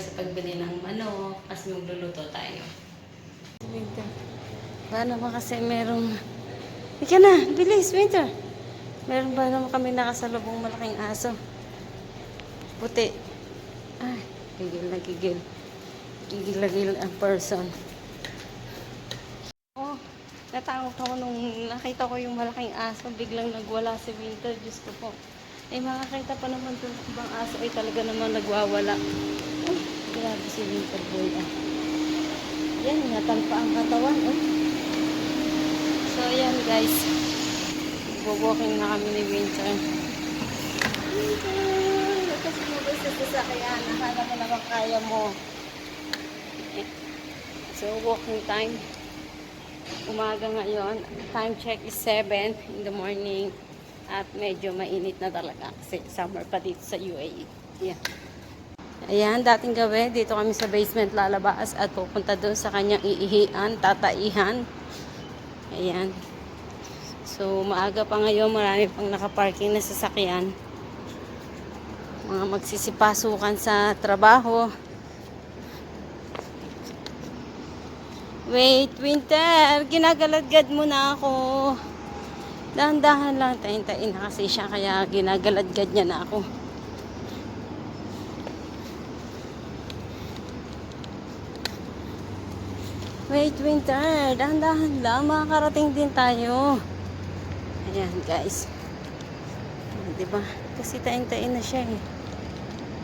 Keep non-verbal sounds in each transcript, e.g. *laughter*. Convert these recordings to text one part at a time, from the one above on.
sa pagbili ng manok kasi magluluto tayo. Winter. Ba naman kasi merong... Ika na, bilis, Winter. Meron ba naman kami nakasalubong malaking aso? Puti. Ay, gigil na gigil. Gigil na gigil ang person. Oh, natakot ako nung nakita ko yung malaking aso. Biglang nagwala si Winter. Diyos ko po. Eh, makakita pa naman sa ibang aso ay talaga naman nagwawala. Grabe si Winter boy ah. Yan, natalpa ang katawan. Oh. So, ayan guys. Walking na kami ni Winter. Winter! Lakas mo ba sa sasakyan? Akala mo naman kaya mo. So, walking time. Umaga ngayon. Time check is 7 in the morning. At medyo mainit na talaga kasi summer pa dito sa UAE. Yeah. Ayan, dating gabi, dito kami sa basement lalabas at pupunta doon sa kanyang iihian, tataihan. Ayan. So, maaga pa ngayon, marami pang nakaparking na sasakyan. Mga magsisipasukan sa trabaho. Wait, Winter! Ginagaladgad mo na ako. Dahan-dahan lang, tayin-tayin na kasi siya, kaya ginagaladgad niya na ako. Wait, Winter. Dahan-dahan lang. Makakarating din tayo. Ayan, guys. Diba? Kasi tain-tain na siya eh.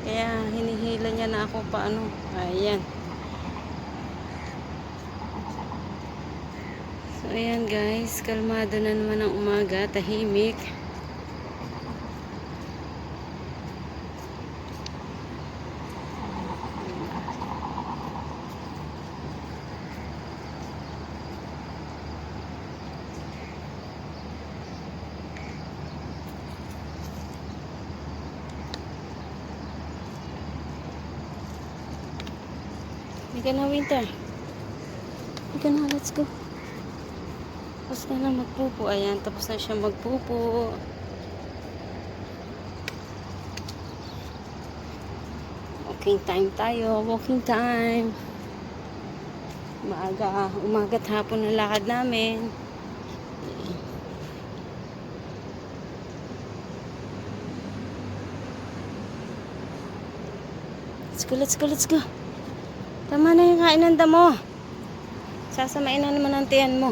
Kaya hinihila niya na ako paano. Ayan. So, ayan guys. Kalmado na naman ang umaga. Tahimik. Hindi na, Winter. Hindi na, let's go. Tapos na lang magpupo. Ayan, tapos na siya magpupo. Walking time tayo. Walking time. Maaga, umaga't hapon ang lakad namin. Let's go, let's go, let's go. Tama na yung kainan mo. Sasamain na naman ang tiyan mo.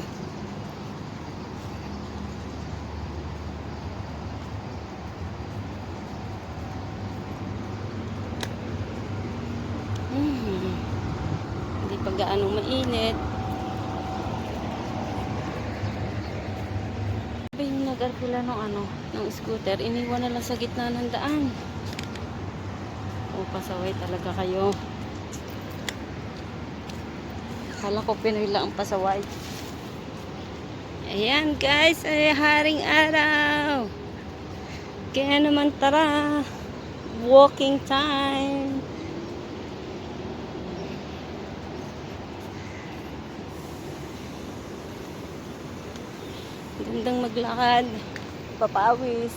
Hmm. Hindi pa gaano mainit. Sabi yung nag-arkila ng ano, ng scooter, iniwan na lang sa gitna ng daan. O, pasaway talaga kayo. Akala ko Pinoy lang ang pasaway. Ayan guys, ay haring araw. Kaya naman tara, walking time. Gandang maglakad, papawis,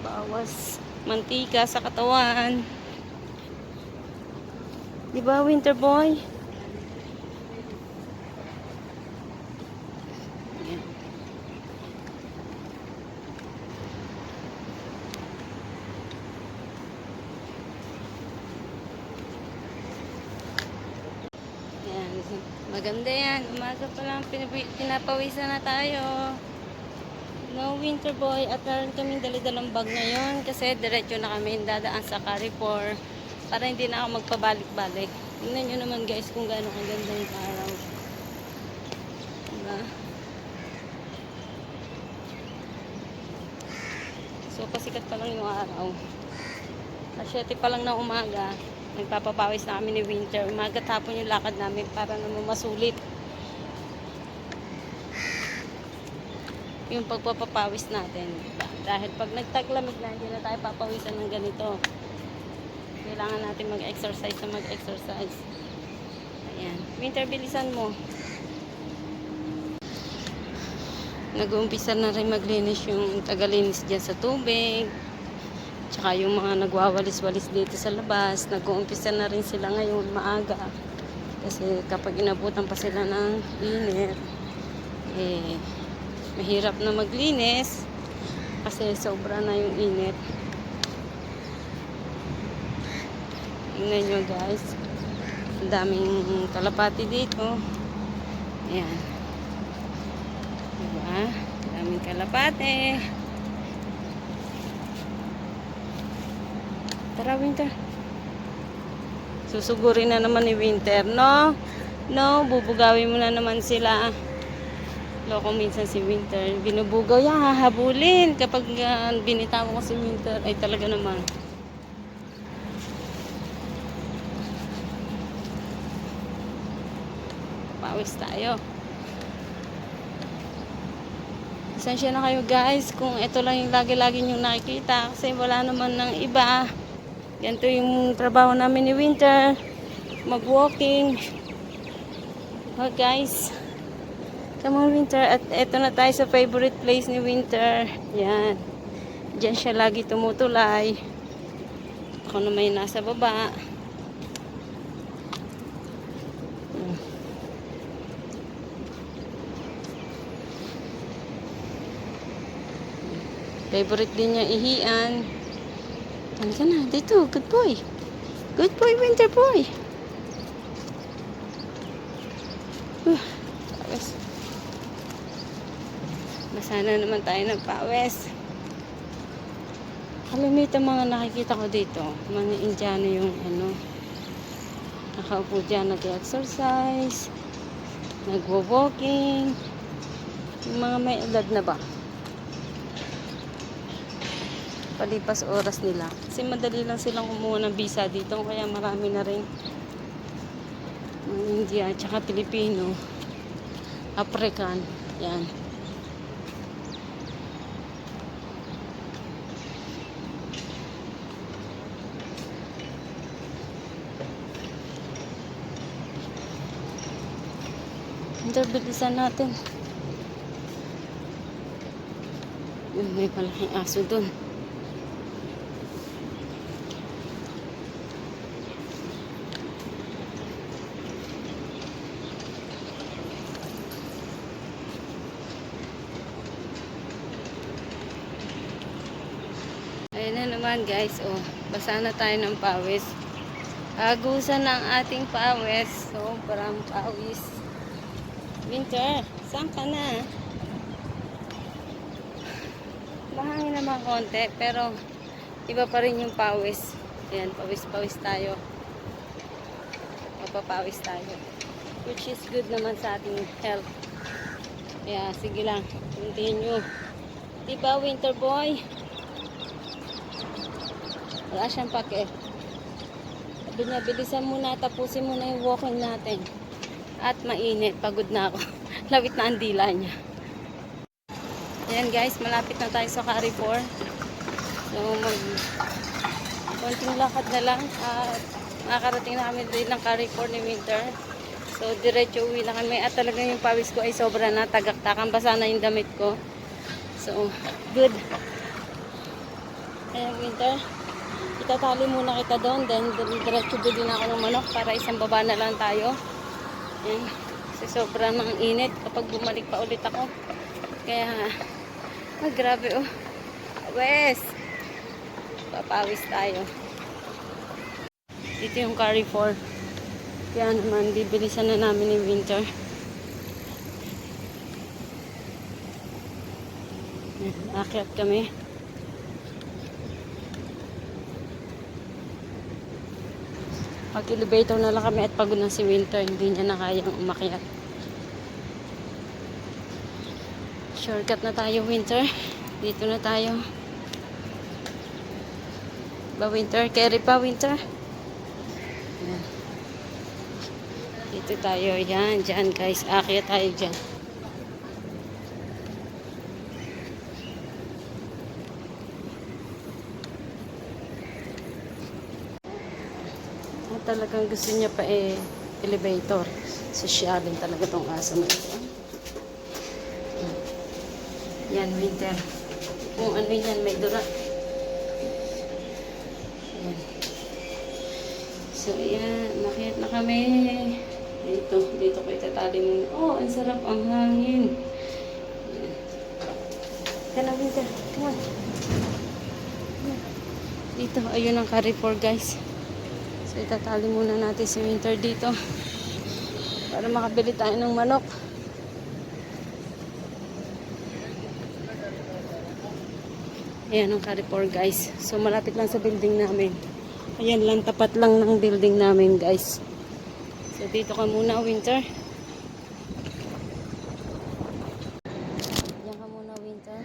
bawas mantika sa katawan. Di ba, winter boy? Ayan. Ayan. Maganda yan. Umaga pa lang pinapawisan na tayo. No winter boy. At meron kaming dali-dalang bag ngayon kasi diretso na kami dadaan sa Carrefour para hindi na ako magpabalik-balik. Tingnan nyo naman guys kung gaano kaganda yung araw. Diba? So pasikat pa lang yung araw. Alas 7 pa lang na umaga, nagpapapawis na kami ni Winter. Umaga tapon yung lakad namin para naman masulit. Yung pagpapapawis natin. Dahil pag nagtaglamig na, hindi na tayo papawisan ng ganito. Kailangan natin mag-exercise na mag-exercise. Ayan. Winter, bilisan mo. Nag-uumpisa na rin maglinis yung tagalinis dyan sa tubig. Tsaka yung mga nagwawalis-walis dito sa labas, nag-uumpisa na rin sila ngayon maaga. Kasi kapag inabutan pa sila ng init, eh, mahirap na maglinis kasi sobra na yung init. Tingnan nyo guys. Daming kalapati dito. Ayan. Diba? Ang daming kalapati. Tara, Winter. Susugurin na naman ni Winter, no? No, bubugawin mo na naman sila. Loko minsan si Winter. Binubugaw yan, hahabulin. Kapag uh, binitawan ko si Winter, ay talaga naman. Pawis tayo. Pasensya na kayo guys kung ito lang yung lagi-lagi nyo nakikita kasi wala naman ng iba. Ganito yung trabaho namin ni Winter. Mag-walking. Oh guys. Come on Winter. At eto na tayo sa favorite place ni Winter. Yan. Diyan siya lagi tumutulay. Ako naman yung nasa baba. Favorite din niya ihian. Ano ka na? Dito. Good boy. Good boy, winter boy. Uh, pawis. Na naman tayo ng pawis. Kalimitan mga nakikita ko dito. Mga Indiano yung ano. Nakaupo dyan nag-exercise. Nagwo-walking. Yung mga may edad na ba? Palipas oras nila. Kasi madali lang silang kumuha ng visa dito, kaya marami na rin mga India, tsaka Pilipino, African, yan. Interbilisan natin. Yun, may malaking aso dun. Ayan na naman guys, oh, basa na tayo ng pawis. Agusan ng ating pawis. Sobrang pawis. Winter, saan ka na? Mahangin naman konti, pero iba pa rin yung pawis. Ayan, pawis-pawis tayo. Mapapawis tayo. Which is good naman sa ating health. Kaya, sige lang. Continue. Diba, winter boy? Wala siyang pake. Sabi bilisan muna, tapusin muna yung walking natin. At mainit, pagod na ako. *laughs* Lawit na ang dila niya. Ayan guys, malapit na tayo sa Carrefour. So, mag... Konting lakad na lang. At nakarating na kami din ng Carrefour ni Winter. So, diretso uwi na kami. At talaga yung pawis ko ay sobra na. Tagaktakan basa na yung damit ko. So, good. Ayan, Winter itatali muna kita doon then diretso na ako ng manok para isang baba na lang tayo. Ayan. kasi sobrang ng init kapag bumalik pa ulit ako. Kaya ah, grabe oh. Wes papawis tayo. Dito yung Carrefour. Kaya naman bibilisan na namin ni Winter. Akyat kami Pag-elevator na lang kami at pagod na si Winter, hindi niya na kayang umakyat. Shortcut na tayo, Winter. Dito na tayo. Ba, Winter? Carry pa, Winter? Yan. Dito tayo. Yan, dyan, guys. Akyat tayo dyan. talagang gusto niya pa eh elevator. Sosyalin talaga tong aso na ito. Yan, winter. Kung ano yan, may dura. So, yan. Nakit na kami. Dito. Dito ko itatali mo. Oh, ang sarap ang hangin. Yan. Kaya winter. Come on. Dito. Ayun ang carrefour, guys. So, itatali muna natin si Winter dito. Para makabili tayo ng manok. Ayan ang Carrefour, guys. So, malapit lang sa building namin. Ayan lang, tapat lang ng building namin, guys. So, dito ka muna, Winter. Diyan ka muna, Winter.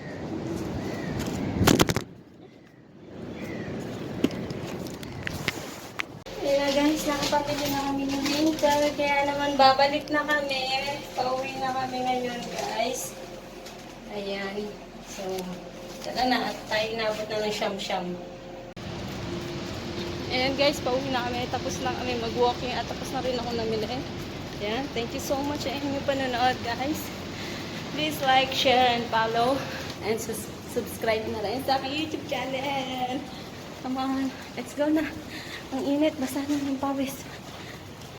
Ayan na, Nakapamili na kami ng Winter. Kaya naman, babalik na kami. Pauwi na kami ngayon, guys. Ayan. So, tara na. At tayo inabot na ng siyam-siyam. Ayan guys, pauwi na kami. Tapos na kami mag-walking at tapos na rin ako namili. Ayan, thank you so much sa inyong panonood guys. Please like, share, and follow. And sus- subscribe na rin sa aking YouTube channel. Come on, let's go na. Ang init, basa na ng pawis.